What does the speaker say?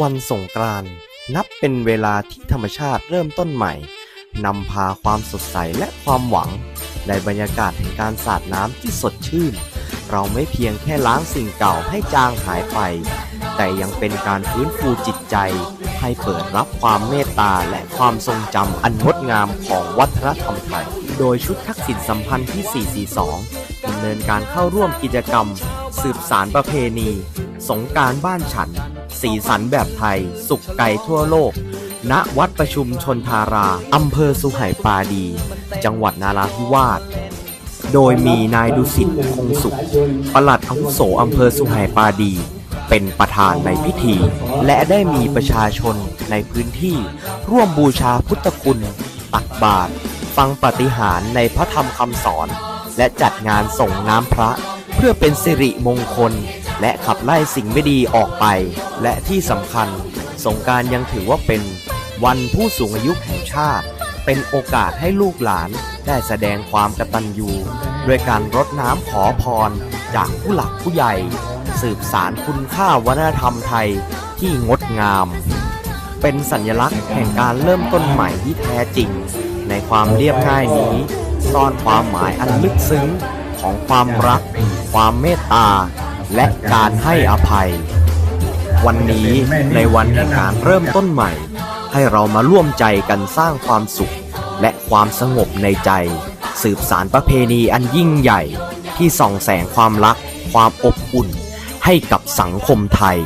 วันสงกรานต์นับเป็นเวลาที่ธรรมชาติเริ่มต้นใหม่ นำพาความสดใสและความหวัง ในบรรยากาศแห่งการสาดน้ำที่สดชื่น เราไม่เพียงแค่ล้างสิ่งเก่าให้จางหายไป แต่ยังเป็นการฟื้นฟูจิตใจ ให้เปิดรับความเมตตาและความทรงจำอันงดงามของวัฒนธรรมไทย โดยชุดทักษิณสัมพันธ์ที่ 442ดำเนินการเข้าร่วมกิจกรรม สืบสารประเพณี สงกรารบ้านฉัน สีสันแบบไทย สุขไก่ทั่วโลก ณ วัดประชุมชนทารา อำเภอสุไหงปาดี จังหวัดนาราธิวาส โดยมีนายดุสิตคงสุข ปลัดอาวุโสอำเภอสุไหงปาดี เป็นประธานในพิธี และได้มีประชาชนในพื้นที่ ร่วมบูชาพุทธคุณ ตักบาตร ฟังปฏิหารในพระธรรมคำสอน และจัดงานส่งน้ำพระ เพื่อเป็นสิริมงคล และขับไล่สิ่งไม่ดีออกไป และที่สำคัญ สงการยังถือว่าเป็นวันผู้สูงอายุแห่งชาติ เป็นโอกาสให้ลูกหลานได้แสดงความกตัญญูด้วยการรดน้ำขอพร จากผู้หลักผู้ใหญ่ สืบสารคุณค่าวัฒนธรรมไทยที่งดงาม เป็นสัญลักษณ์แห่งการเริ่มต้นใหม่ที่แท้จริง ในความเรียบง่ายนี้ซ่อนความหมายอันลึกซึ้งของความรัก ความเมตตา และการให้อภัย วันนี้ในวันแห่งการเริ่มต้นใหม่ ให้เรามาร่วมใจกันสร้างความสุข และความสงบในใจ สืบสารประเพณีอันยิ่งใหญ่ ที่ส่องแสงความรัก ความอบอุ่น ให้กับสังคมไทย